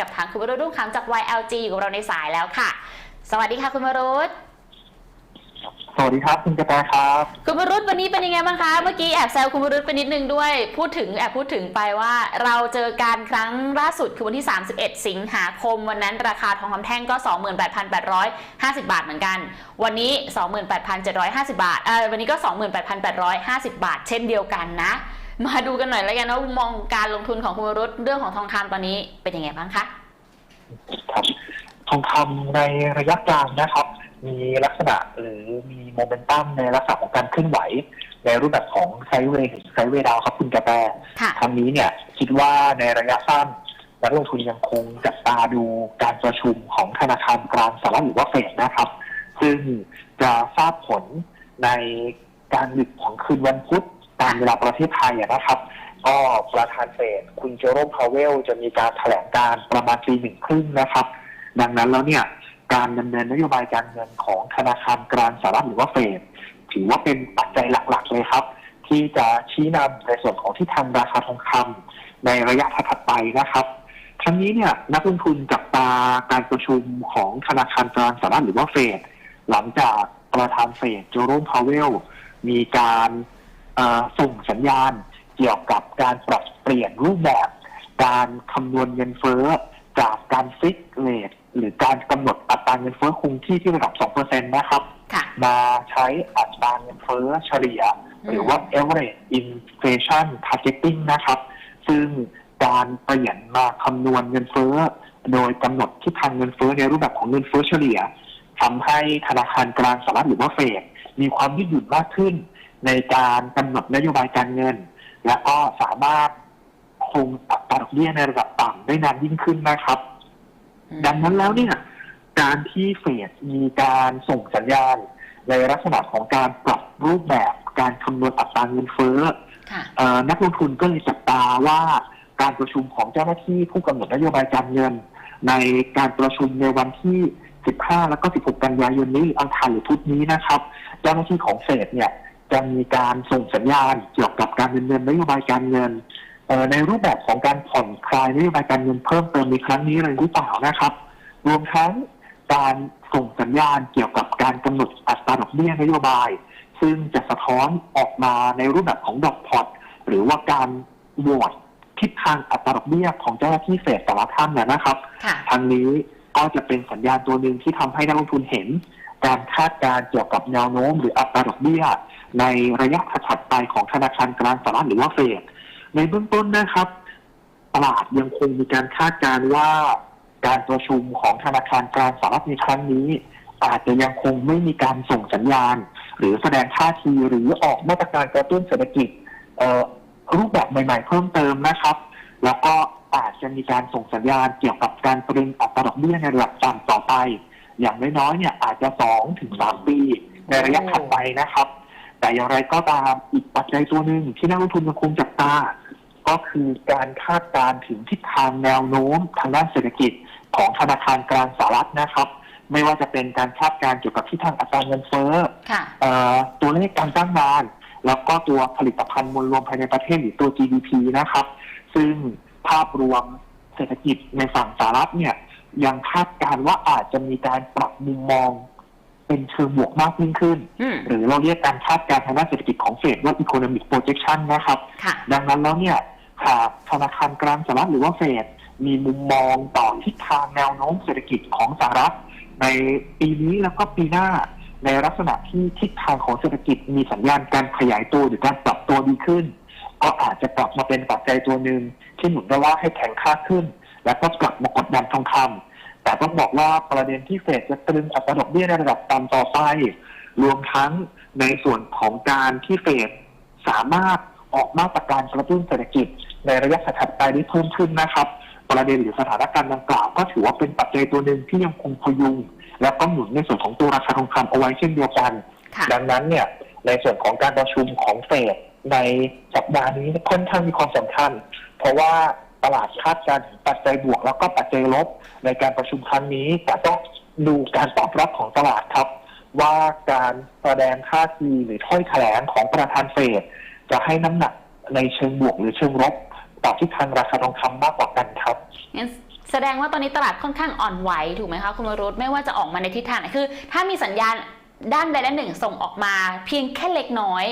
กับทางคุณวรุษรุ่งคำจาก YLG อยู่กับเราในสายแล้วค่ะ สวัสดีค่ะคุณวรุษสวัสดีครับคุณกระแตครับ คุณวรุษวันนี้เป็นยังไงบ้างคะ เมื่อกี้แอบแซวคุณวรุษไปนิดนึงด้วย พูดถึงแอบพูดถึงไปว่าเราเจอการครั้งล่าสุดคือวันที่ 31 สิงหาคม วันนั้นราคาทองคำแท่งก็ 28,850 บาทเหมือนกัน วันนี้ 28,750 บาทเออวันนี้ก็ 28,850 บาท เช่นเดียวกันนะ มาดูกันหน่อยแล้วกันว่ามุมมองการลงทุนของคุณวรุษเรื่องของทองคำตอนนี้เป็นยังไงบ้างคะครับทองคำในระยะกลางนะครับ มีลักษณะหรือมีโมเมนตัมในลักษณะของการเคลื่อนไหว ในรูปแบบของไซด์เวย์ไซด์เวย์ดาวครับคุณกระแตค่ะครั้งนี้เนี่ยคิดว่าในระยะสั้นนักลงทุนยังคงจับตาดูการประชุมของธนาคารกลางสหรัฐหรือว่าเฟดนะครับ ซึ่งจะทราบผลในการดึกของคืนวันพุธ ตามเวลาประเทศไทยนะครับ ก็ประธานเฟดคุณเจอโรมพาวเวลจะมีการแถลงการประมาณปีหนึ่งครึ่งนะครับ ดังนั้นแล้วเนี่ยการดำเนินนโยบายการเงินของธนาคารกลางสหรัฐหรือว่าเฟดถือว่าเป็นปัจจัยหลักๆเลยครับ ที่จะชี้นำในส่วนของที่ทางราคาทองคำในระยะถัดไปนะครับทั้งนี้เนี่ยนักลงทุนจับตาการประชุมของธนาคารกลางสหรัฐหรือว่าเฟดหลังจากประธานเฟดโจโรมพาวเวลมีการ ส่งสัญญาณเกี่ยวกับการปรับเปลี่ยนรูปแบบ การคำนวณเงินเฟ้อจากการฟิกเรทหรือการกำหนดอัตราเงินเฟ้อคงที่ที่ระดับ 2%นะครับค่ะมาใช้อัตราเงินเฟ้อเฉลี่ย หรือว่า average inflation targeting นะครับ ซึ่งการเปลี่ยนมาคำนวณเงินเฟ้อ โดยกำหนดทิศทางเงินเฟ้อในรูปแบบของเงินเฟ้อเฉลี่ยทำให้ธนาคารกลางสหรัฐหรือว่าเฟดมีความยืดหยุ่นมากขึ้น ในการกำหนดนโยบายการเงิน และก็สามารถคงอัตราดอกเบี้ยในระดับต่ำได้นานยิ่งขึ้นนะครับ ดังนั้นแล้วเนี่ย การที่เฟดมีการส่งสัญญาณ ในลักษณะของการปรับรูปแบบการคำนวณอัตราเงินเฟ้อค่ะเอ่อนักลงทุนก็เลยจับตาว่าการประชุมของเจ้าหน้าที่ผู้กำหนดนโยบายการเงิน ในการประชุมในวันที่ 15 แล้วก็ 16 กันยายนนี้อังคารหรือพุธนี้นะครับ เจ้าหน้าที่ของเฟดเนี่ย จะมีการส่งสัญญาณเกี่ยวกับการดำเนินนโยบายการเงินเอ่อในรูปแบบของการผ่อนคลายนโยบายการเงินเพิ่มเติมในครั้งนี้เลยหรือเปล่านะครับ รวมทั้งการส่งสัญญาณเกี่ยวกับการกำหนดอัตราดอกเบี้ยนโยบาย ซึ่งจะสะท้อนออกมาในรูปแบบของดอกพอตหรือว่าการโหวตทิศทางอัตราดอกเบี้ยของเจ้าหน้าที่เฟดแต่ละท่านเนี่ยนะครับค่ะทางนี้ก็จะเป็นสัญญาณตัวหนึ่งที่ทำให้นักลงทุนเห็น การคาดการณ์เกี่ยวกับแนวโน้ม หรืออัตราดอกเบี้ย ในระยะถัดไปของธนาคารกลางสหรัฐหรือว่าเฟดในเบื้องต้นนะครับ ตลาดยังคงมีการคาดการณ์ว่าการประชุมของธนาคารกลางสหรัฐในครั้งนี้ อาจจะยังคงไม่มีการส่งสัญญาณ หรือแสดงท่าทีหรือออกมาตรการกระตุ้นเศรษฐกิจรูปแบบใหม่ ๆ เพิ่มเติมนะครับ แล้วก็อาจจะมีการส่งสัญญาณเกี่ยวกับการตรึงอัตราดอกเบี้ยในระดับต่ำต่อไป อย่างน้อยๆเนี่ยอาจจะสองถึงสามปีในระยะถัดไปนะครับ แต่อย่างไรก็ตามอีกปัจจัยตัวหนึ่งที่นักลงทุนยังคงจับตา ก็คือการคาดการณ์ถึงทิศทางแนวโน้มทางด้านเศรษฐกิจของธนาคารกลางสหรัฐนะครับ ไม่ว่าจะเป็นการคาดการณ์เกี่ยวกับทิศทางอัตราเงินเฟ้อค่ะเอ่อตัวเลขการจ้างงาน แล้วก็ตัวผลิตภัณฑ์มวลรวมภายในประเทศหรือตัว GDP นะครับ ซึ่งภาพรวมเศรษฐกิจในฝั่งสหรัฐเนี่ย ยังคาดการณ์ว่าอาจจะมีการปรับมุมมองเป็นเชิงบวกมากยิ่งขึ้น อืม หรือเราเรียกการคาดการณ์ทางด้านเศรษฐกิจของเฟดว่า economic projection นะครับ ค่ะ ดังนั้นแล้วเนี่ยหากธนาคารกลางสหรัฐหรือว่าเฟดมีมุมมองต่อทิศทางแนวโน้มเศรษฐกิจของสหรัฐ ในปีนี้แล้วก็ปีหน้า ในลักษณะที่ทิศทางของเศรษฐกิจมีสัญญาณการขยายตัวหรือการปรับตัวดีขึ้น ก็อาจจะกลับมาเป็นปัจจัยตัวหนึ่งที่หนุนได้ว่าให้แข็งค่าขึ้น แล้วก็กลับมากดดันทองคำแต่ต้องบอกว่าประเด็นที่เฟดจะตรึงอัตราดอกเบี้ยในระดับต่ำต่อไป รวมทั้งในส่วนของการที่เฟดสามารถออกมาตรการกระตุ้นเศรษฐกิจ ในระยะถัดไปได้เพิ่มขึ้นนะครับ ประเด็นหรือสถานการณ์ดังกล่าว ก็ถือว่าเป็นปัจจัยตัวหนึ่งที่ยังคงพยุง และก็หนุนในส่วนของตัวราคาทองคำเอาไว้เช่นเดียวกันค่ะดังนั้นเนี่ยในส่วนของการประชุมของเฟดในสัปดาห์นี้ค่อนข้างมีความสำคัญ เพราะว่า ตลาดคาดการณ์ถึงปัจจัยบวกแล้วก็ปัจจัยลบ ในการประชุมครั้งนี้แต่ต้องดูการตอบรับของตลาดครับ ว่าการแสดงท่าทีหรือถ้อยแถลงของประธานเฟดจะให้น้ำหนักในเชิงบวกหรือเชิงลบต่อทิศทางราคาทองคำมากกว่ากันครับงั้นแสดงว่าตอนนี้ตลาดค่อนข้างอ่อนไหวถูกไหมคะคุณวรุษไม่ว่าจะออกมาในทิศทางไหนคือ ถ้ามีสัญญาณด้านใดด้านหนึ่งส่งออกมา เพียงแค่เล็กน้อย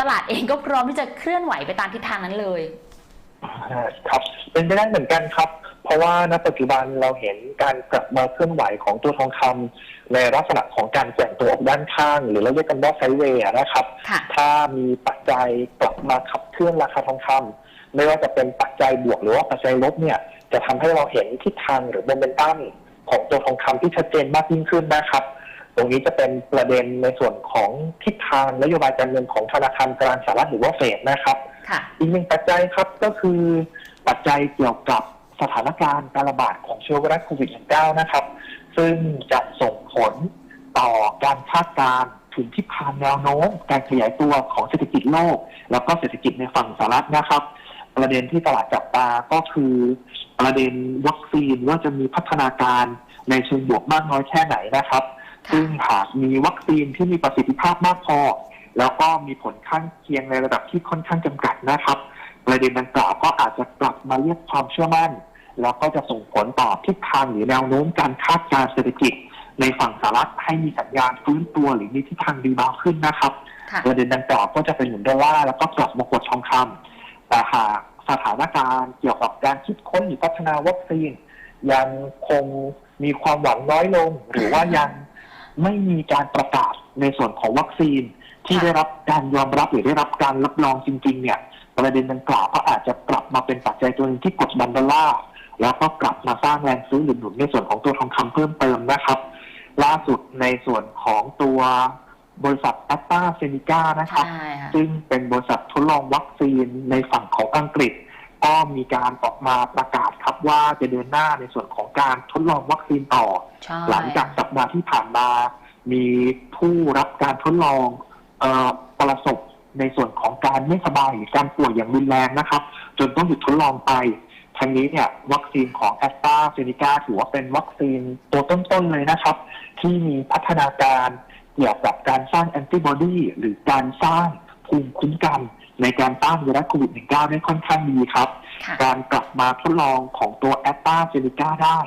ตลาดเองก็พร้อมที่จะเคลื่อนไหวไปตามทิศทางนั้นเลย ครับเป็นไปได้เหมือนกันครับ เพราะว่าณปัจจุบันเราเห็นการกลับมาเคลื่อนไหวของตัวทองคำในลักษณะของการแกว่งตัวออกด้านข้าง หรือเราเรียกกันว่าไซด์เวย์อะนะครับค่ะถ้ามีปัจจัยกลับมาขับเคลื่อนราคาทองคำไม่ว่าจะเป็นปัจจัยบวกหรือว่าปัจจัยลบเนี่ยจะทำให้เราเห็นทิศทางหรือโมเมนตัมของตัวทองคำที่ชัดเจนมากยิ่งขึ้นนะครับตรงนี้จะเป็นประเด็นในส่วนของทิศทางนโยบายการเงินของธนาคารกลางสหรัฐหรือว่าเฟดนะครับ ค่ะ อีกหนึ่งปัจจัยครับก็คือปัจจัยเกี่ยวกับสถานการณ์การระบาดของเชื้อไวรัสโควิด -19 นะครับ ซึ่งจะส่งผลต่อการคาดการณ์ถึงทิศทางแนวโน้มการขยายตัวของเศรษฐกิจโลก แล้วก็เศรษฐกิจในฝั่งสหรัฐนะครับ ประเด็นที่ตลาดจับตาก็คือ ประเด็นวัคซีนว่าจะมีพัฒนาการในเชิงบวกมากน้อยแค่ไหนนะครับ ซึ่งหากมีวัคซีนที่มีประสิทธิภาพมากพอ แล้วก็มีผลข้างเคียงในระดับที่ค่อนข้างจำกัดนะครับ ประเด็นดังกล่าวก็อาจจะกลับมาเรียกความเชื่อมั่น แล้วก็จะส่งผลต่อทิศทางหรือแนวโน้มการคาดการณ์เศรษฐกิจ ในฝั่งสหรัฐให้มีสัญญาณฟื้นตัวหรือมีทิศทางดีมากขึ้นนะครับค่ะประเด็นดังกล่าวก็จะเป็นหนุนดอลลาร์แล้วก็กลับมากดทองคำแต่หากสถานการณ์เกี่ยวกับการคิดค้นหรือพัฒนาวัคซีนยังคงมีความหวังน้อยลง หรือว่ายังไม่มีการประกาศในส่วนของวัคซีน ที่ค่ะได้รับการยอมรับหรือได้รับการรับรองจริง ๆ เนี่ยประเด็นดังกล่าวก็อาจจะกลับมาเป็นปัจจัยตัวหนึงที่กดดันดอลลาร์แล้วก็กลับมาสร้างแรงซื้อหรือหนุนในส่วนของตัวทองคำเพิ่มเติมนะครับ ล่าสุดในส่วนของตัวบริษัทแอตตาเซนิก้านะครับใช่ค่ะซึ่งเป็นบริษัททดลองวัคซีนในฝั่งของอังกฤษ ก็มีการออกมาประกาศครับว่าจะเดินหน้าในส่วนของการทดลองวัคซีนต่อใช่หลังจากสัปดาห์ที่ผ่านมา มีผู้รับการทดลองเออ ประสบในส่วนของการไม่สบายหรือการป่วยอย่างรุนแรงนะครับ จนต้องหยุดทดลองไปทั้งนี้เนี่ยวัคซีนของแอสตราเซเนกาถือว่าเป็นวัคซีนตัวต้นๆเลยนะครับ ที่มีพัฒนาการเกี่ยวกับการสร้างแอนติบอดีหรือการสร้างภูมิคุ้มกัน ในการต้านไวรัสโควิด -19 ได้ค่อนข้างดีครับค่ะการกลับมาทดลองของตัวแอตตาเซเนกาได้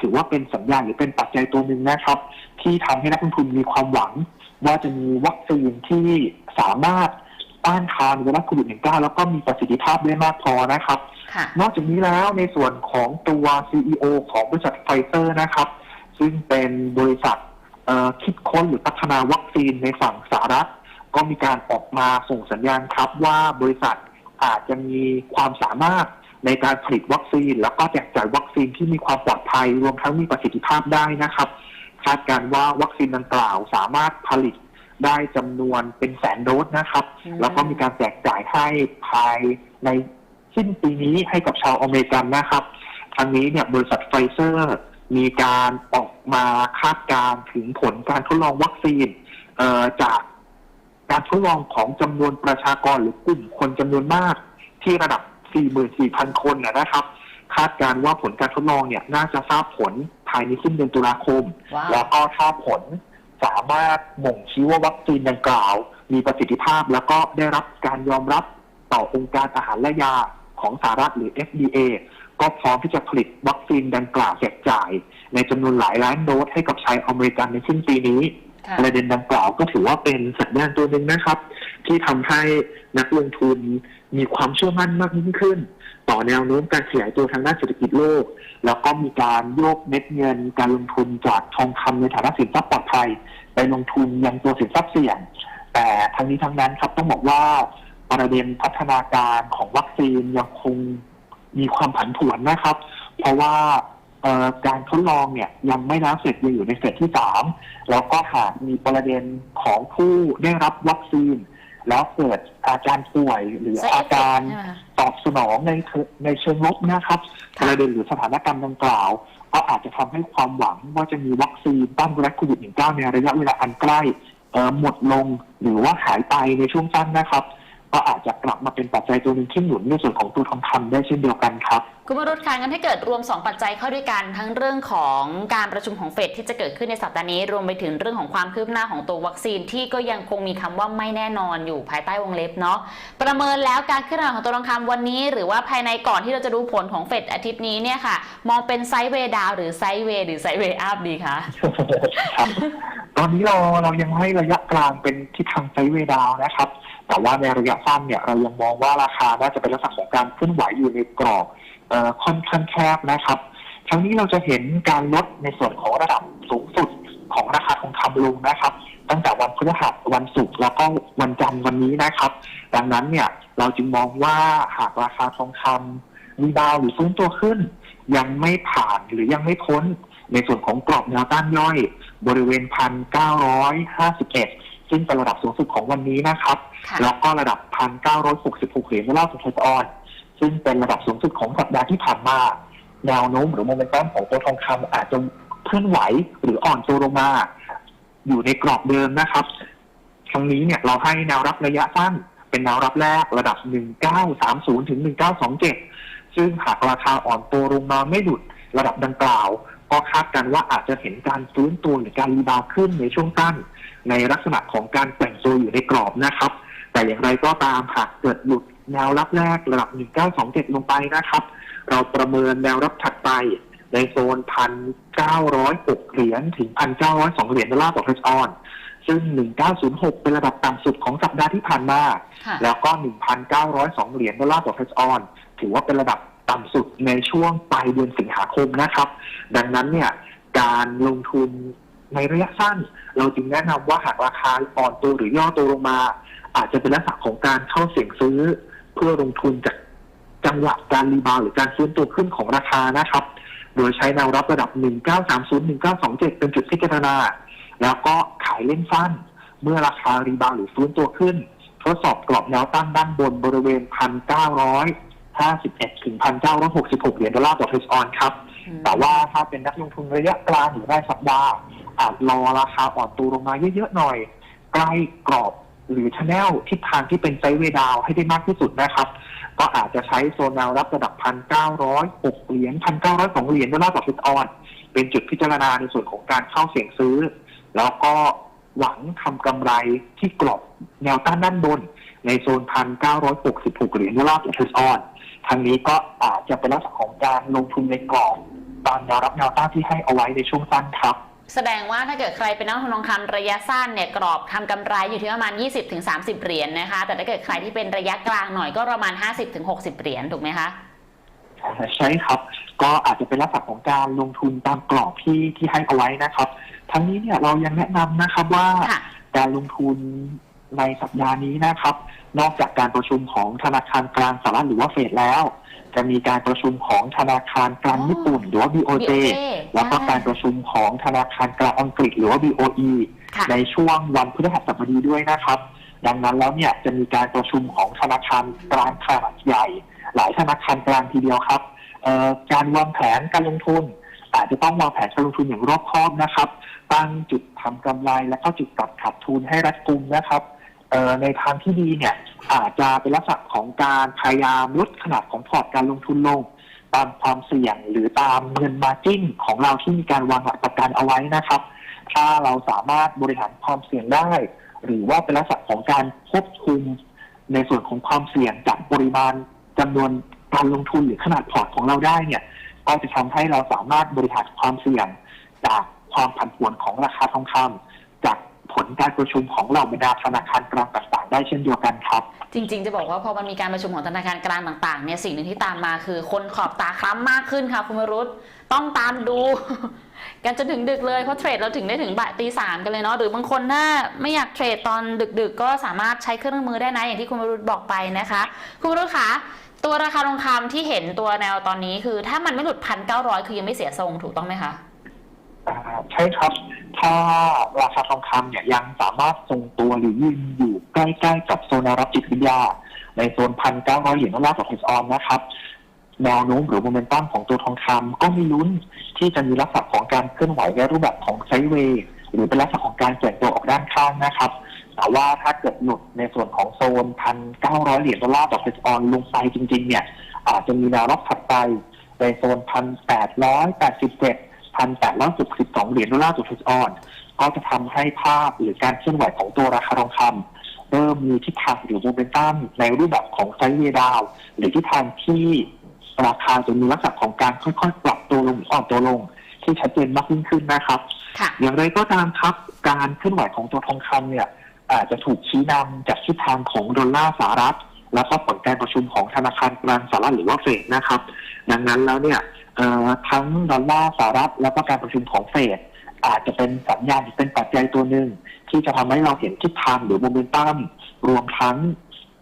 ถือว่าเป็นสัญญาณหรือเป็นปัจจัยตัวหนึ่งนะครับ ที่ทำให้นักลงทุนมีความหวัง ว่าจะมีวัคซีนที่สามารถต้านทานไวรัสโควิด -19 แล้วก็มีประสิทธิภาพได้มากพอนะครับค่ะนอกจากนี้แล้วในส่วนของตัว CEO ของบริษัทไฟเซอร์นะครับ ซึ่งเป็นบริษัทเอ่อคิดค้นหรือพัฒนาวัคซีนในฝั่งสหรัฐ ก็มีการออกมาส่งสัญญาณครับว่าบริษัทอาจจะมีความสามารถในการผลิตวัคซีน แล้วก็แจกจ่ายวัคซีนที่มีความปลอดภัยรวมทั้งมีประสิทธิภาพได้นะครับ คาดการณ์ว่าวัคซีนดังกล่าวสามารถผลิตได้จำนวนเป็นแสนโดสนะครับอืมแล้วก็มีการแจกจ่ายให้ภายในสิ้นปีนี้ให้กับชาวอเมริกันนะครับทางนี้เนี่ยบริษัทไฟเซอร์มีการออกมาคาดการณ์ถึงผลการทดลองวัคซีนเอ่อจากการทดลองของจำนวนประชากรหรือกลุ่มคนจำนวนมากที่ระดับ 44,000 คนนะนะครับ คาดการณ์ว่าผลการทดลองเนี่ยน่าจะทราบผลภายในสิ้นเดือนตุลาคม ว้าว แล้วก็ถ้าผลสามารถบ่งชี้ว่าวัคซีนดังกล่าว มีประสิทธิภาพแล้วก็ได้รับการยอมรับต่อองค์การอาหารและยาของสหรัฐหรือ FDA ก็พร้อมที่จะผลิตวัคซีนดังกล่าวแจกจ่าย ในจำนวนหลายล้านโดสให้กับชายอเมริกันในสิ้นปีนี้ ค่ะ ประเด็นดังกล่าวก็ถือว่าเป็นสัญญาณตัวหนึ่งนะครับ ที่ทำให้นักลงทุนมีความเชื่อมั่นมากยิ่งขึ้น ต่อแนวโน้มการขยายตัวทางด้านเศรษฐกิจโลก แล้วก็มีการโยกเม็ดเงิน การลงทุนจากทองคำในฐานะสินทรัพย์ปลอดภัย ไปลงทุนยังตัวสินทรัพย์เสี่ยง แต่ทั้งนี้ทั้งนั้นครับต้องบอกว่าประเด็นพัฒนาการของวัคซีนยังคงมีความผันผวนนะครับ เพราะว่าการทดลองเนี่ยยังไม่แล้วเสร็จยังอยู่ในเฟสที่สามแล้วก็หากมีประเด็นของผู้ได้รับวัคซีน แล้วเกิดอาการป่วยหรือ Side อาการ effect ใช่ไหมคะตอบสนองในเชิงในเชิงลบนะครับค่ะประเด็นหรือสถานการณ์ดังกล่าว ก็อาจจะทำให้ความหวังว่าจะมีวัคซีนต้านไวรัสโควิด -19 ในระยะเวลาอันใกล้เอ่อหมดลงหรือว่าหายไปในช่วงสั้นนะครับ ก็อาจจะกลับมาเป็นปัจจัยตัวหนึ่งที่หนุนในส่วนของตัวทองคำได้เช่นเดียวกันครับคุณคุณวรุษคะงั้นถ้าเกิดรวม 2 ปัจจัยเข้าด้วยกัน ทั้งเรื่องของการประชุมของเฟดที่จะเกิดขึ้นในสัปดาห์นี้ รวมไปถึงเรื่องของความคืบหน้าของตัววัคซีนที่ก็ยังคงมีคำว่าไม่แน่นอนอยู่ภายใต้วงเล็บเนาะประเมินแล้วการขึ้นราคาของตัวทองคำวันนี้ หรือว่าภายในก่อนที่เราจะดูผลของเฟดอาทิตย์นี้เนี่ยค่ะ มองเป็นไซด์เวย์ดาวหรือไซด์เวย์หรือไซด์เวย์อัพดีคะครับ ตอนนี้เราเรายังให้ระยะกลางเป็นทิศทางไซด์เวย์ดาวน์นะครับ แต่ว่าในระยะสั้นเนี่ยเรายังมองว่าราคาน่าจะเป็นลักษณะของการเคลื่อนไหวอยู่ในกรอบค่อนข้างแคบนะครับ ทั้งนี้เราจะเห็นการลดในส่วนของระดับสูงสุดของราคาทองคำลงนะครับ ตั้งแต่วันพฤหัสวันศุกร์แล้วก็วันจันทร์วันนี้นะครับ ดังนั้นเนี่ยเราจึงมองว่าหากราคาทองคำรีบาวหรือฟื้นตัวขึ้น ยังไม่ผ่านหรือยังไม่พ้นในส่วนของกรอบแนวต้านย่อย บริเวณพันเก้าร้อยห้าสิบเอ็ดซึ่งเป็นระดับสูงสุดของวันนี้นะครับ แล้วก็ระดับพันเก้าร้อยหกสิบหกเหรียญดอลลาร์ต่อทรัลออนซึ่งเป็นระดับสูงสุดของสัปดาห์ที่ผ่านมาแนวโน้มหรือโมเมนตัมของตัวทองคำอาจจะเคลื่อนไหวหรืออ่อนตัวลงมา อยู่ในกรอบเดิมนะครับทั้งนี้เนี่ยเราให้แนวรับระยะสั้น เป็นแนวรับแรกระดับ 1930 ถึง 1927 ซึ่งหากราคาอ่อนตัวลงมาไม่หลุดระดับดังกล่าว ก็คาดกันว่าอาจจะเห็นการฟื้นตัวหรือการรีบาวขึ้นในช่วงสั้นในลักษณะของการแต่งตัวอยู่ในกรอบนะครับ แต่อย่างไรก็ตามหากเกิดหลุดแนวรับแรกระดับ 1927 ลงไปนะครับ เราประเมินแนวรับถัดไปในโซน 1,906 เหรียญถึง 1,902 เหรียญดอลลาร์ต่อเทรดออน ซึ่ง 1906 เป็นระดับต่ำสุดของสัปดาห์ที่ผ่านมาค่ะแล้วก็ 1,902 เหรียญดอลลาร์ต่อเทรดออน ถือว่าเป็นระดับต่ำสุดในช่วงปลายเดือนสิงหาคมนะครับ ดังนั้นเนี่ยการลงทุนในระยะสั้น เราจึงแนะนำว่าหากราคาอ่อนตัวหรือย่อตัวลงมา อาจจะเป็นลักษณะของการเข้าเสี่ยงซื้อ เพื่อลงทุนจากจังหวะการรีบาวด์หรือการฟื้นตัวขึ้นของราคานะครับ โดยใช้แนวรับระดับ 1930 1927 เป็นจุดพิจารณา แล้วก็ขายเล่นสั้น เมื่อราคารีบาวด์หรือฟื้นตัวขึ้น ทดสอบกรอบแนวต้านด้านบนบริเวณ 1,951ถึง1,966 เหรียญดอลลาร์ต่อเทรดออนครับ แต่ว่าถ้าเป็นนักลงทุนระยะกลางหรือรายสัปดาห์อาจรอราคาอ่อนตัวลงมาเยอะๆหน่อย ใกล้กรอบ หรือชแนลทิศทางที่เป็นไซด์เวดาวให้ได้มากที่สุดนะครับ ก็อาจจะใช้โซนแนวรับระดับ1,906เหรียญ1,902เหรียญดอลลาร์ต่อฟิตออน เป็นจุดพิจารณาในส่วนของการเข้าเสี่ยงซื้อ แล้วก็หวังทำกำไรที่กรอบแนวต้านด้านบน ในโซน1,966เหรียญดอลลาร์ต่อฟิตออนทางนี้ก็อาจจะเป็นลักษณะของการลงทุนในกรอบตามแนวรับแนวต้านที่ให้เอาไว้ในช่วงสั้นครับ แสดงว่าถ้าเกิดใครเป็นนักลงทุนทองคำระยะสั้นเนี่ยกรอบทำกำไรอยู่ที่ประมาณ 20-30 เหรียญนะคะ แต่ถ้าเกิดใครที่เป็นระยะกลางหน่อยก็ประมาณ 50-60 เหรียญถูกไหมคะใช่ครับ ก็อาจจะเป็นลักษณะของการลงทุนตามกรอบที่ที่ให้เอาไว้นะครับ ทั้งนี้เนี่ยเรายังแนะนำนะครับว่าค่ะการลงทุนในสัปดาห์นี้นะครับ นอกจากการประชุมของธนาคารกลางสหรัฐหรือว่าเฟดแล้ว จะมีการประชุมของธนาคารกลางอ๋อญี่ปุ่น หรือว่า BOJ แล้วก็การประชุมของธนาคารกลางอังกฤษหรือว่า BOE ค่ะในช่วงวันพฤหัสบดีด้วยนะครับ ดังนั้นแล้วเนี่ยจะมีการประชุมของธนาคารกลางขนาดใหญ่ หลายธนาคารกลางทีเดียวครับเอ่อการวางแผนการลงทุน อาจจะต้องวางแผนการลงทุนอย่างรอบคอบนะครับ ตั้งจุดทำกำไรและก็จุดตัดขาดทุนให้รัดกุมนะครับเอ่อ ในทางที่ดีเนี่ยอาจจะเป็นลักษณะของการพยายามลดขนาดของพอร์ตการลงทุนลง ตามความเสี่ยงหรือตามเงินมาจิ้นของเราที่มีการวางหลักประกันเอาไว้นะครับ ถ้าเราสามารถบริหารความเสี่ยงได้ หรือว่าเป็นลักษณะของการควบคุม ในส่วนของความเสี่ยงจากปริมาณจำนวนการลงทุนหรือขนาดพอร์ตของเราได้เนี่ยก็จะทำให้เราสามารถบริหารความเสี่ยงจากความผันผวนของราคาทองคำจา ผลการประชุมของเหล่าบรรดาธนาคารกลางต่างๆได้เช่นเดียวกันครับ จริง ๆ จะบอกว่าพอมันมีการประชุมของธนาคารกลางต่างๆเนี่ยสิ่งหนึ่งที่ตามมาคือ คนขอบตาคล้ำมากขึ้นค่ะคุณวรุษต้องตามดู กันจนถึงดึกเลยเพราะเทรดเราถึงได้ถึงบ่ายตีสามกันเลยเนาะหรือบางคนถ้าไม่อยากเทรดตอนดึก ๆ ก็สามารถใช้เครื่องมือได้นะอย่างที่คุณวรุษบอกไปนะคะ คุณวรุษคะตัวราคาทองคำที่เห็นตัวแนวตอนนี้คือ ถ้ามันไม่หลุดพันเก้าร้อยคือยังไม่เสียทรงถูกต้องไหมคะ ใช่ครับ ถ้าราคาทองคำเนี่ยยังสามารถทรงตัวหรือยืนอยู่ใกล้ๆกับโซนรับจิตวิทยา ในโซนพันเก้าร้อยเหรียญดอลลาร์ต่อเทสออนนะครับ แนวโน้มหรือโมเมนตัมของตัวทองคำก็มีลุ้นที่จะมีลักษณะของการเคลื่อนไหวในรูปแบบของไซเวย์หรือเป็นลักษณะของการแกว่งตัวออกด้านข้างนะครับแต่ว่าถ้าเกิดหลุดในส่วนของโซนพันเก้าร้อยเหรียญดอลลาร์ต่อเทสออนลงไปจริง ๆ เนี่ยอาจจะมีแนวรับถัดไปในโซนพันแปดร้อยแปดสิบเจ็ด พันแปดร้อยสิบสิบสองเหรียญดอลลาร์ต่อทรัสออน ก็จะทำให้ภาพหรือการเคลื่อนไหวของตัวราคาทองคำเริ่มมีทิศทางหรือโมเมนตัมในรูปแบบของไซด์เวย์ดาวน์หรือทิศทางที่ราคาจะมีลักษณะของการค่อยๆ ปรับตัวลงหรืออ่อนตัวลง ที่ชัดเจนมากยิ่งขึ้นนะครับค่ะอย่างไรก็ตามครับการเคลื่อนไหวของตัวทองคำเนี่ยอาจจะถูกชี้นำจากทิศทางของดอลลาร์สหรัฐ แล้วก็ผลการประชุมของธนาคารกลางสหรัฐหรือว่าเฟดนะครับ ดังนั้นแล้วเนี่ยเอ่อ ทั้งดอลลาร์สหรัฐแล้วก็การประชุมของเฟดอาจจะเป็นสัญญาณหรือเป็นปัจจัยตัวหนึ่ง ที่จะทำให้เราเห็นทิศทางหรือโมเมนตัมรวมทั้ง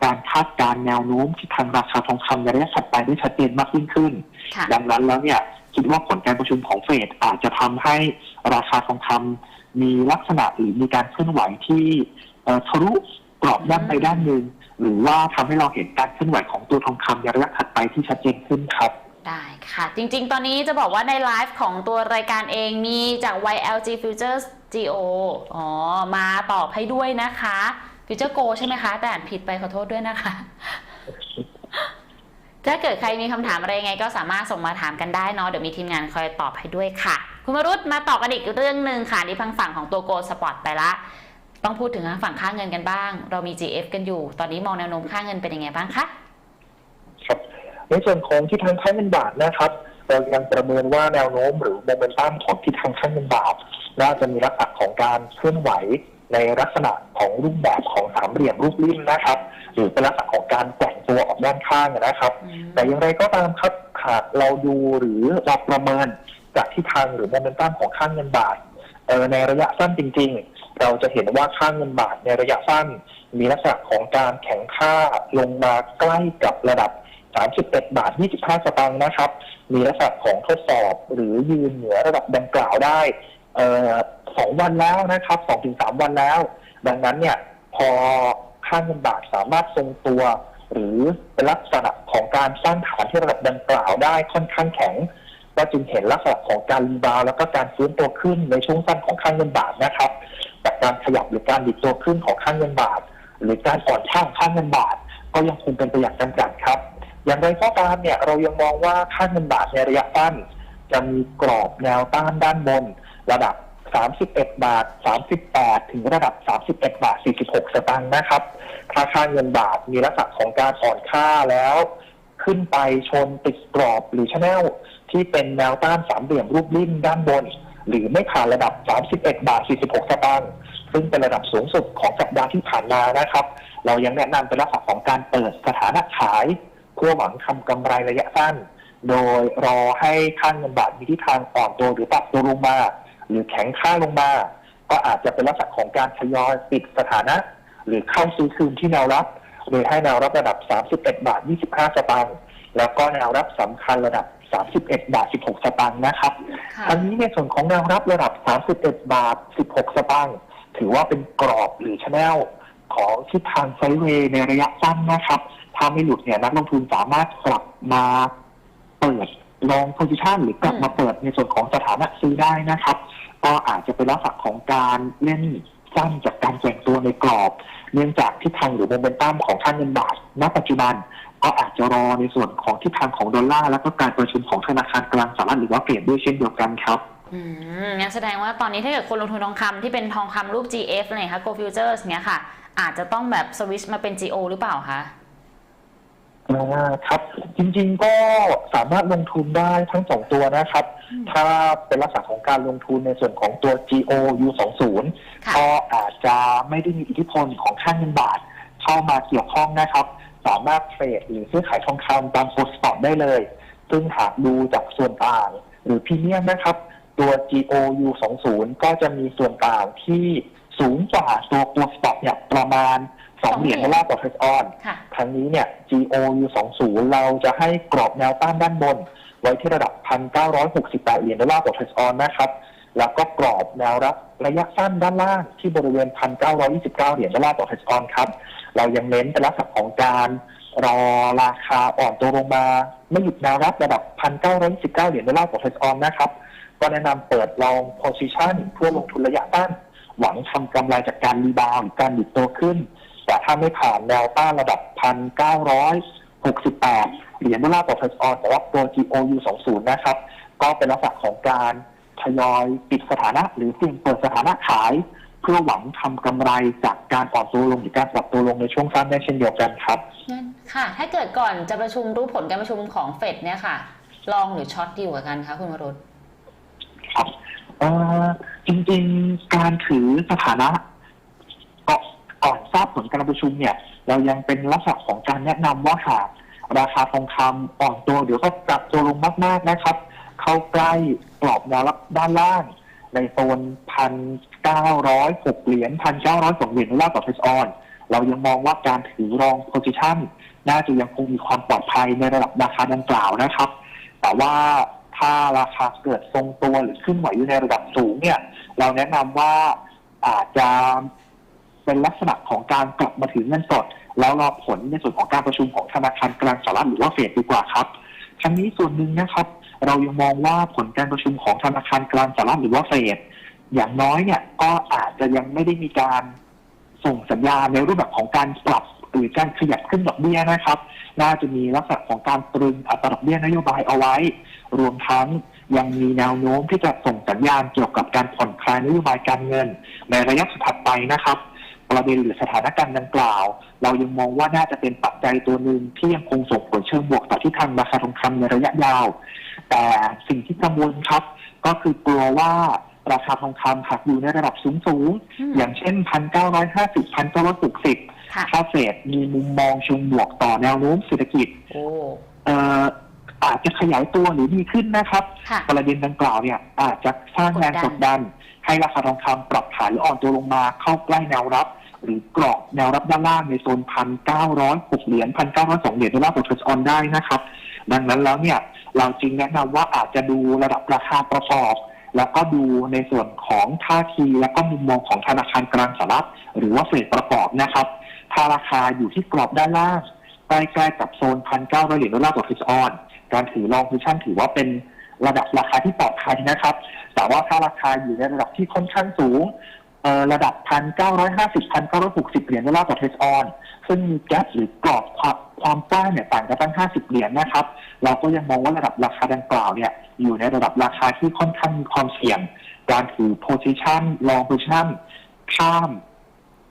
การคาดการณ์แนวโน้มทิศทางราคาทองคำในระยะถัดไปได้ชัดเจนมากยิ่งขึ้นค่ะดังนั้นแล้วเนี่ยคิดว่าผลการประชุมของเฟดอาจจะทำให้ราคาทองคำมีลักษณะหรือมีการเคลื่อนไหวที่เอ่อทะลุกรอบด้านไปด้านหนึ่งหรือว่าทำให้เราเห็นการเคลื่อนไหวของตัวทองคำในระยะถัดไปที่ชัดเจนขึ้นครับ ได้ค่ะ จริงๆ ตอนนี้จะบอกว่าในไลฟ์ของตัวรายการเองมีจาก YLG Futures GO อ๋อ มาตอบให้ด้วยนะคะ Future Go ใช่ไหมคะ แต่อ่านผิดไปขอโทษด้วยนะคะ ถ้าเกิดใครมีคำถามอะไรยังไง ก็สามารถส่งมาถามกันได้เนาะ เดี๋ยวมีทีมงานคอยตอบให้ด้วยค่ะ คุณมารุตมาต่อกันอีกเรื่องหนึ่งค่ะที่พังฝั่งของตัว Go Spot ไปละ ต้องพูดถึงทางฝั่งค่าเงินกันบ้าง เรามี GF กันอยู่ ตอนนี้มองแนวโน้มค่าเงินเป็นยังไงบ้างคะ ในส่วนของทิศทางค่าเงินบาทนะครับเรายังประเมินว่าแนวโน้มหรือโมเมนตัมของทิศทางค่าเงินบาท น่าจะมีลักษณะของการเคลื่อนไหวในลักษณะของรูปแบบของสามเหลี่ยมรูปริมนะครับ หรือเป็นลักษณะของการแกว่งตัวออกด้านข้างนะครับ แต่อย่างไรก็ตามครับหากเราดูหรือเราประเมินจากทิศทางหรือโมเมนตัมของค่าเงินบาทในระยะสั้นจริง ๆ เราจะเห็นว่าค่าเงินบาทในระยะสั้น มีลักษณะของการแข็งค่าลงมาใกล้กับระดับ 31 บาท 25 สตางค์นะครับ มีลักษณะของทดสอบหรือยืนเหนือระดับดังกล่าวได้เออสองวันแล้วนะครับสองถึงสามวันแล้ว ดังนั้นเนี่ยพอค่าเงินบาทสามารถทรงตัว หรือเป็นลักษณะของการสร้างฐานที่ระดับดังกล่าวได้ค่อนข้างแข็ง ก็จึงเห็นลักษณะของการรีบาวแล้วก็การฟื้นตัวขึ้นในช่วงสั้นของค่าเงินบาทนะครับจากการขยับหรือการดิดตัวขึ้นของค่าเงินบาท หรือการอ่อนค่าของค่าเงินบาท ก็ยังคงเป็นไปอย่างจำกัดครับ อย่างไรก็ตามเนี่ยเรายังมองว่าค่าเงินบาทในระยะสั้น จะมีกรอบแนวต้านด้านบน ระดับ 31 บาท 38 ถึงระดับ 31 บาท 46 สตางค์นะครับถ้าค่าเงินบาทมีลักษณะของการอ่อนค่าแล้ว ขึ้นไปชนติดกรอบหรือชแนลที่เป็นแนวต้านสามเหลี่ยมรูปริมด้านบน หรือไม่ผ่านระดับ 31 บาท 46 สตางค์ซึ่งเป็นระดับสูงสุดของสัปดาห์ที่ผ่านมานะครับ เรายังแนะนำเป็นลักษณะของการเปิดสถานะขาย เพื่อหวังทำกำไรระยะสั้น โดยรอให้ค่าเงินบาทมีทิศทางอ่อนตัวหรือปรับตัวลงมา หรือแข็งค่าลงมา ก็อาจจะเป็นลักษณะของการทยอยปิดสถานะ หรือเข้าซื้อคืนที่แนวรับ โดยให้แนวรับระดับ 31 บาท 25 สตางค์แล้วก็แนวรับสำคัญระดับ 31 บาท 16 สตางค์นะครับค่ะทั้งนี้ในส่วนของแนวรับระดับ 31 บาท 16 สตางค์ถือว่าเป็นกรอบหรือชแนลของทิศทางไซด์เวย์ในระยะสั้นนะครับ ถ้าไม่หลุดเนี่ยนักลงทุนสามารถกลับมาเปิดลองโพซิชันหรือกลับมาเปิดในส่วนของสถานะซื้อได้นะครับ ก็อาจจะเป็นลักษณะของการเล่นสั้นจากการแกว่งตัวในกรอบ เนื่องจากทิศทางหรือโมเมนตัมของค่าเงินบาท ณ ปัจจุบัน ก็อาจจะรอในส่วนของทิศทางของดอลลาร์แล้วก็การประชุมของธนาคารกลางสหรัฐหรือว่าเฟดด้วยเช่นเดียวกันครับอืมงั้นแสดงว่าตอนนี้ถ้าเกิดคนลงทุนทองคำที่เป็นทองคำรูป GF อะไรคะ Go Futures เนี้ยค่ะ อาจจะต้องแบบสวิชมาเป็น GO หรือเปล่าคะ อ่าครับ จริงๆก็สามารถลงทุนได้ทั้งสองตัวนะครับ อืม ถ้าเป็นลักษณะของการลงทุนในส่วนของตัว GO U20 ค่ะ ก็อาจจะไม่ได้มีอิทธิพลของค่าเงินบาท เข้ามาเกี่ยวข้องนะครับ สามารถเทรดหรือซื้อขายทองคำตามโพสต์ปอตได้เลย ซึ่งหากดูจากส่วนต่าง หรือพรีเมียมนะครับ ตัว GO U20 ก็จะมีส่วนต่างที่ สูงกว่าตัวโพสต์ปอตเนี่ยประมาณ2เหรียญดอลลาร์ต่อเทรดออนค่ะทั้งนี้เนี่ย GOU 20เราจะให้กรอบแนวต้านด้านบน ไว้ที่ระดับ 1,968 เหรียญดอลลาร์ต่อเทรดออนนะครับ แล้วก็กรอบแนวรับระยะสั้นด้านล่างที่บริเวณ 1,929 เหรียญดอลลาร์ต่อเทรดออนครับ เรายังเน้นเป็นลักษณะของการรอราคาอ่อนตัวลงมา ไม่หยุดแนวรับระดับ 1,929 เหรียญดอลลาร์ต่อเทรดออนนะครับ ก็แนะนำเปิดลอง position เพื่อลงทุนระยะสั้น หวังทำกำไรจากการรีบาวด์หรือการดิดตัวขึ้น แต่ถ้าไม่ผ่านแนวต้านระดับ 1,900 68 เหรียญดอลลาร์ต่อเทรดออนแต่ว่าตัว GOU 20 นะครับ ก็เป็นลักษณะของการทยอยปิดสถานะหรือเสี่ยงเปิดสถานะขาย เพื่อหวังทำกำไรจากการอ่อนตัวลงหรือการปรับตัวลงในช่วงสั้นได้เช่นเดียวกันครับงั้นค่ะ ถ้าเกิดก่อนจะประชุมรู้ผลการประชุมของเฟดเนี่ยค่ะ ลองหรือช็อตดีกว่ากันคะคุณวรุษครับ เออจริงๆ การถือสถานะก่อนก่อนทราบผลการประชุมเนี่ย เรายังเป็นลักษณะของการแนะนำว่าหากราคาทองคำอ่อนตัวเดี๋ยวก็ปรับตัวลงมากๆนะครับ เข้าใกล้กรอบแนวรับด้านล่าง ในโซนพันเก้าร้อยหกเหรียญพันเก้าร้อยสองเหรียญดอลลาต่อเทสออน เรายังมองว่าการถือรองโพซิชันน่าจะยังคงมีความปลอดภัยในระดับราคาดังกล่าวนะครับ แต่ว่า ถ้าราคาเกิดทรงตัวหรือขึ้นไหวอยู่ในระดับสูงเนี่ย เราแนะนำว่าอาจจะเป็นลักษณะของการกลับมาถือเงินสด แล้วรอผลในส่วนของการประชุมของธนาคารกลางสหรัฐหรือว่าเฟดดีกว่าครับทั้งนี้ส่วนหนึ่งนะครับ เรายังมองว่าผลการประชุมของธนาคารกลางสหรัฐหรือว่าเฟดอย่างน้อยเนี่ยก็อาจจะยังไม่ได้มีการส่งสัญญาณในรูปแบบของการปรับหรือการขยับขึ้นดอกเบี้ยนะครับ น่าจะมีลักษณะของการตรึงอัตราดอกเบี้ยนโยบายเอาไว้ รวมทั้งยังมีแนวโน้มที่จะส่งสัญญาณเกี่ยวกับการผ่อนคลายนโยบายการเงิน ในระยะถัดไปนะครับ ประเด็นหรือสถานการณ์ดังกล่าว เรายังมองว่าน่าจะเป็นปัจจัยตัวหนึ่งที่ยังคงส่งผลเชิงบวกต่อทิศทางราคาทองคำในระยะยาว แต่สิ่งที่กังวลครับ ก็คือกลัวว่าราคาทองคำหากอยู่ในระดับสูงสูงๆอืมอย่างเช่นพันเก้าร้อยห้าสิบพันเก้าร้อยหกสิบค่ะถ้าเฟดมีมุมมองเชิงบวกต่อแนวโน้มเศรษฐกิจโอ้เอ่ออาจจะขยายตัวหรือดีขึ้นนะครับ ค่ะประเด็นดังกล่าวเนี่ยอาจจะสร้างแรงกดดัน ให้ราคาทองคำปรับฐานหรืออ่อนตัวลงมาเข้าใกล้แนวรับ หรือกรอบแนวรับด้านล่างในโซนพันเก้าร้อยหกเหรียญพันเก้าร้อยสองเหรียญดอลลาร์ต่อทรัสออนได้นะครับ ดังนั้นแล้วเนี่ยเราจึงแนะนำว่าอาจจะดูระดับราคาประกอบ แล้วก็ดูในส่วนของท่าทีและก็มุมมองของธนาคารกลางสหรัฐหรือว่าเฟดประกอบนะครับ ถ้าราคาอยู่ที่กรอบด้านล่างใกล้ๆกับโซนพันเก้าร้อยเหรียญดอลลาร์ต่อทรัสออน การถือลองโพซิชั่นถือว่าเป็นระดับราคาที่ปลอดภัยนะครับ แต่ว่าถ้าราคาอยู่ในระดับที่ค่อนข้างสูงระดับพันเก้าร้อยห้าสิบพันเก้าร้อยหกสิบเหรียญดอลลาร์ต่อเทสออน ซึ่งมีแกลหรือกรอบความความกว้างเนี่ยต่างกันตั้งห้าสิบเหรียญนะครับ เราก็ยังมองว่าระดับราคาดังกล่าวเนี่ยอยู่ในระดับราคาที่ค่อนข้างมีความเสี่ยง การถือ position long position ข้าม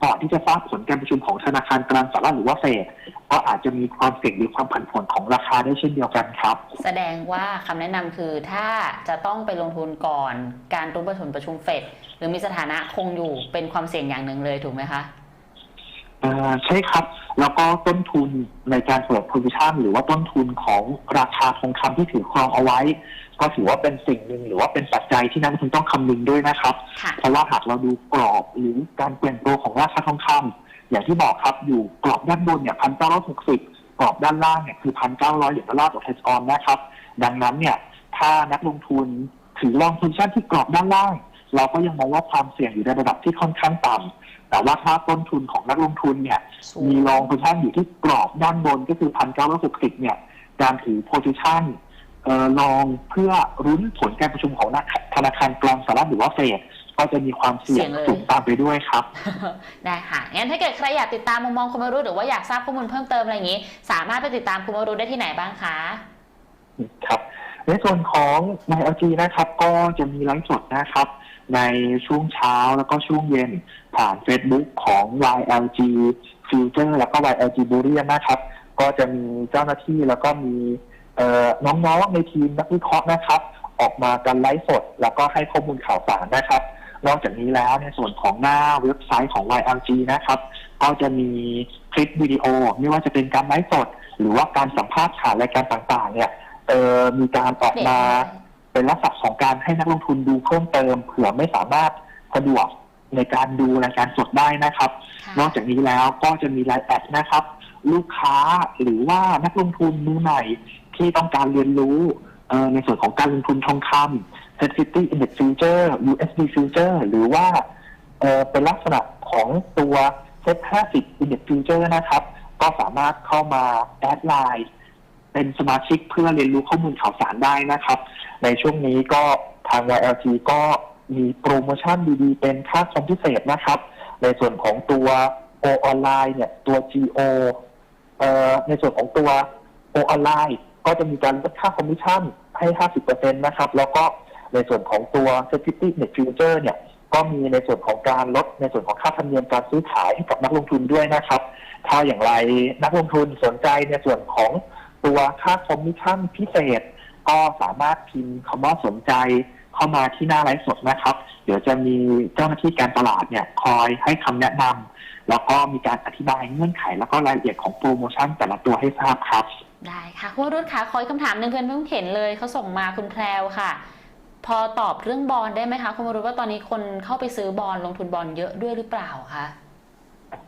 ก่อนที่จะทราบผลการประชุมของธนาคารกลางสหรัฐหรือว่าเฟดก็อาจจะมีความเสี่ยงหรือความผันผวนของราคาได้เช่นเดียวกันครับ แสดงว่าคำแนะนำคือถ้าจะต้องไปลงทุนก่อนการรู้ประชุมประชุมเฟดหรือมีสถานะคงอยู่เป็นความเสี่ยงอย่างหนึ่งเลยถูกไหมคะ อ่าใช่ครับ แล้วก็ต้นทุนในการเปิด position หรือว่าต้นทุนของราคาทองคำที่ถือครองเอาไว้ ก็ถือว่าเป็นสิ่งหนึ่งหรือว่าเป็นปัจจัยที่นักลงทุนต้องคำนึงด้วยนะครับ ค่ะ เพราะว่าหากเราดูกรอบหรือการเปลี่ยนตัวของราคาทองคำอย่างที่บอกครับอยู่กรอบด้านบนเนี่ยพันเก้าร้อยหกสิบกรอบด้านล่างเนี่ยคือพันเก้าร้อยเหรียญดอลลาร์ต่อเทสออนนะครับ ดังนั้นเนี่ยถ้านักลงทุนถือลองโพซิชั่นที่กรอบด้านล่าง เราก็ยังมองว่าความเสี่ยงอยู่ในระดับที่ค่อนข้างต่ำ แต่ว่าถ้าต้นทุนของนักลงทุนเนี่ยสูงมีลองโพซิชันอยู่ที่กรอบด้านบนก็คือพันเก้าร้อยหกสิบเนี่ยการถือโพซิชันเอ่อลองเพื่อรุ้นผลการประชุมของธนาคารกลางสหรัฐหรือว่าเฟดก็จะมีความเสี่ยงเสี่ยงเลยสูงตามไปด้วยครับ ได้ค่ะ งั้นถ้าเกิดใครอยากติดตามมุมมองคุณวรุษหรือว่าอยากทราบข้อมูลเพิ่มเติมอะไรอย่างนี้ สามารถไปติดตามคุณวรุษได้ที่ไหนบ้างคะ ครับในส่วนของ MyLG นะครับ ก็จะมีไลฟ์สดนะครับ ในช่วงเช้าแล้วก็ช่วงเย็น ผ่าน Facebook ของ YLG Future แล้วก็ YLG Bullion นะครับ ก็จะมีเจ้าหน้าที่แล้วก็มีเอ่อน้องๆในทีมนักวิเคราะห์นะครับ ออกมากันไลฟ์สด แล้วก็ให้ข้อมูลข่าวสารนะครับ นอกจากนี้แล้วในส่วนของหน้าเว็บไซต์ของ YLG นะครับ ก็จะมีคลิปวิดีโอ ไม่ว่าจะเป็นการไลฟ์สด หรือว่าการสัมภาษณ์ข่าวรายการต่างๆ เนี่ยเออมีการออกมาเป็นลักษณะของการให้นักลงทุนดูเพิ่มเติมเผื่อไม่สามารถสะดวก ในการดูรายการสดได้นะครับค่ะนอกจากนี้แล้วก็จะมีไลน์แอดนะครับ ลูกค้าหรือว่านักลงทุนมือใหม่ที่ต้องการเรียนรู้เอ่อในส่วนของการลงทุนทองคำ Sensitivity Index Future USD Future หรือว่าเอ่อเป็นลักษณะของตัว Set 50 Index Future นะครับ ก็สามารถเข้ามาแอดไลน์เป็นสมาชิกเพื่อเรียนรู้ข้อมูลข่าวสารได้นะครับ ในช่วงนี้ก็ทาง YLG ก็ มีโปรโมชั่นดีๆ เป็นค่าคอมพิเศษนะครับ ในส่วนของตัว O ออนไลน์เนี่ยตัว GO เอ่อในส่วนของตัวโอออนไลน์ก็จะมีการลดค่าคอมมิชชั่นให้ 50%นะครับ แล้วก็ในส่วนของตัว Security Net Future เนี่ย ก็มีในส่วนของการลดในส่วนของค่าธรรมเนียมการซื้อขายให้กับนักลงทุนด้วยนะครับ ถ้าอย่างไรนักลงทุนสนใจในส่วนของตัวค่าคอมมิชชั่นพิเศษ ก็สามารถพิมพ์คำว่าสนใจ เข้ามาที่หน้าไลฟ์สดนะครับ เดี๋ยวจะมีเจ้าหน้าที่การตลาดเนี่ยคอยให้คำแนะนำแล้วก็มีการอธิบายเงื่อนไข แล้วก็รายละเอียดของโปรโมชั่นแต่ละตัวให้ทราบครับ ได้ค่ะคุณวรุษค่ะขออีกคำถามหนึ่งเพื่อนเพิ่งเห็นเลยเขาส่งมาคุณแพรวค่ะ พอตอบเรื่องบอลได้ไหมคะคุณวรุษว่าตอนนี้คนเข้าไปซื้อบอลลงทุนบอลเยอะด้วยหรือเปล่าคะ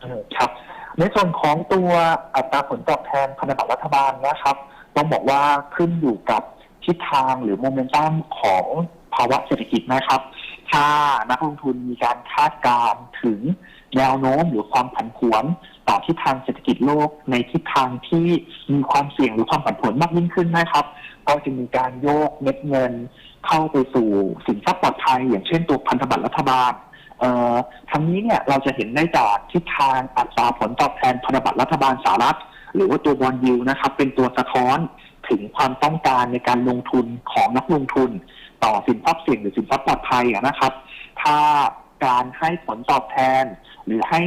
เออครับในส่วนของตัวอัตราผลตอบแทนพันธบัตรรัฐบาลนะครับ ต้องบอกว่าขึ้นอยู่กับทิศทางหรือโมเมนตัมของ ภาวะเศรษฐกิจนะครับ ถ้านักลงทุนมีการคาดการณ์ถึงแนวโน้มหรือความผันผวนต่อทิศทางเศรษฐกิจโลกในทิศทางที่มีความเสี่ยงหรือความผันผวนมากยิ่งขึ้นนะครับ ก็จะมีการโยกเม็ดเงินเข้าไปสู่สินทรัพย์ปลอดภัย อย่างเช่นตัวพันธบัตรรัฐบาลทั้งนี้เนี่ยเราจะเห็นได้จากทิศทางอัตราผลตอบแทนพันธบัตรรัฐบาลสหรัฐ หรือว่าตัวบอลยูนะครับ เป็นตัวสะท้อนถึงความต้องการในการลงทุนของนักลงทุน ต่อสินทรัพย์เสี่ยงหรือสินทรัพย์ปลอดภัยอะนะครับ ถ้าการให้ผลตอบแทน หรือให้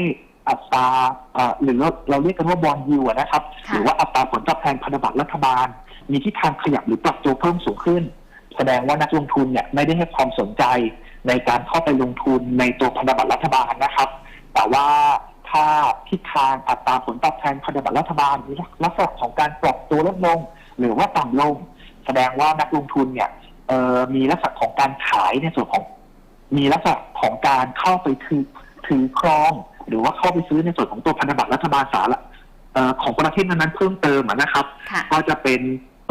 อัตราเอ่อหรือเราเราเรียกกันว่าบอลยูนะครับค่ะหรือว่าอัตราผลตอบแทนพันธบัตรรัฐบาล มีทิศทางขยับหรือปรับตัวเพิ่มสูงขึ้น แสดงว่านักลงทุนเนี่ยไม่ได้ให้ความสนใจในการเข้าไปลงทุนในตัวพันธบัตรรัฐบาลนะครับ แต่ว่าถ้าทิศทางอัตราผลตอบแทนพันธบัตรรัฐบาลมีลักษณะของการปรับตัวลดลง หรือว่าต่ำลง แสดงว่านักลงทุนเนี่ย เอ่อมีลักษณะของการขายในส่วนของ มีลักษณะของการเข้าไปถือถือครอง หรือว่าเข้าไปซื้อในส่วนของตัวพันธบัตรรัฐบาลสหรัฐเอ่อของประเทศนั้นๆเพิ่มเติมอะนะครับค่ะก็จะเป็น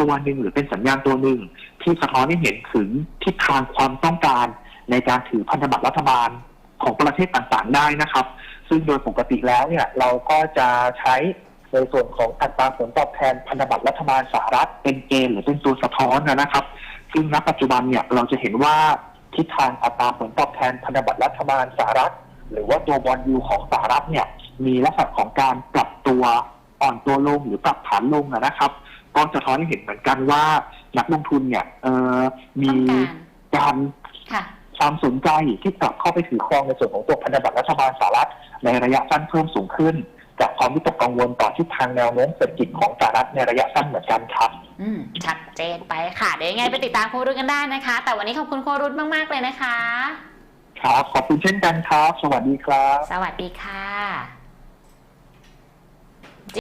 ตัวหนึ่งหรือเป็นสัญญาณตัวหนึ่ง ที่สะท้อนให้เห็นถึงทิศทางความต้องการในการถือพันธบัตรรัฐบาลของประเทศต่างๆได้นะครับ ซึ่งโดยปกติแล้วเนี่ยเราก็จะใช้ในส่วนของอัตราผลตอบแทนพันธบัตรรัฐบาลสหรัฐเป็นเกณฑ์หรือเป็นตัวสะท้อนนะครับ ซึ่งณปัจจุบันเนี่ยเราจะเห็นว่าทิศทางอัตราผลตอบแทนพันธบัตรรัฐบาลสหรัฐ หรือว่าตัวบอลยูของสหรัฐเนี่ยมีลักษณะของการปรับตัวอ่อนตัวลงหรือปรับฐานลงอะนะครับก็สะท้อนให้เห็นเหมือนกันว่านักลงทุนเนี่ยเอ่อมีต้องการการค่ะความสนใจที่กลับเข้าไปถือครองในส่วนของตัวพันธบัตรรัฐบาลสหรัฐในระยะสั้นเพิ่มสูงขึ้น จากความวิตกกังวลต่อทิศทางแนวโน้มเศรษฐกิจของสหรัฐในระยะสั้นเหมือนกันครับ อืมชัดเจนไปค่ะ เดี๋ยวยังไงไปติดตามคุณวรุษกันได้นะคะ แต่วันนี้ขอบคุณคุณวรุษมากๆเลยนะคะ ครับ ขอบคุณเช่นกันครับ สวัสดีครับ สวัสดีค่ะ